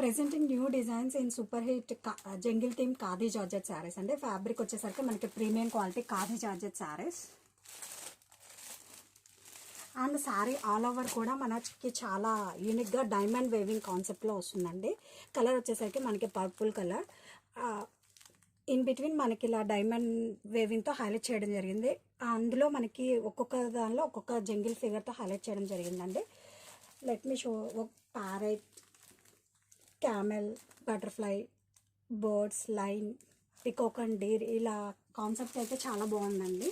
Presenting new designs in super hit jungle theme khadi georgette saris అంటే fabric వచ్చేసరికి మనకి premium quality khadi georgette saris. And sari all over కూడా మనకి చాలా యూనిక్గా డైమండ్ వేవింగ్ కాన్సెప్ట్లో వస్తుందండి. కలర్ వచ్చేసరికి మనకి పర్పుల్ కలర్. ఇన్ బిట్వీన్ మనకి ఇలా డైమండ్ వేవింగ్తో హైలైట్ చేయడం జరిగింది. అందులో మనకి ఒక్కొక్క దానిలో ఒక్కొక్క జంగిల్ ఫిగర్తో హైలైట్ చేయడం జరిగిందండి. లెట్ మీ షో ఒక parrot camel butterfly birds line peacock and deer ఇలా కాన్సెప్ట్స్ అయితే చాలా బాగుందండి.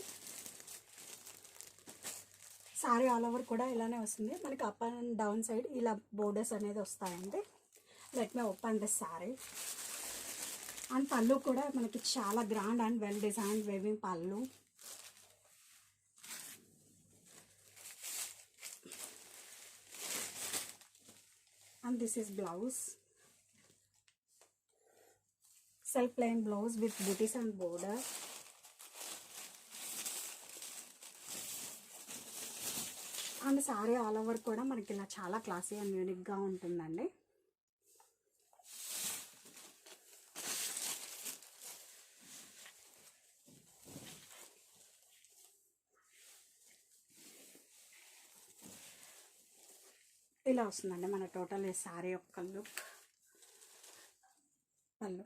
సారీ ఆల్ ఓవర్ కూడా ఇలానే వస్తుంది. మనకి అప్ అండ్ డౌన్ సైడ్ ఇలా బోర్డర్స్ అనేది వస్తాయండి. Let me open this sari. And పళ్ళు కూడా మనకి చాలా grand and well design weaving పళ్ళు. And this is blouse. Self line blouse with butis and border and sari all over కూడా మనకి ఇలా చాలా క్లాసీ అండ్ యూనిక్గా ఉంటుందండి. ఇలా వస్తుందండి మన టోటల్ ఈ సారీ యొక్క లుక్ పళ్ళు.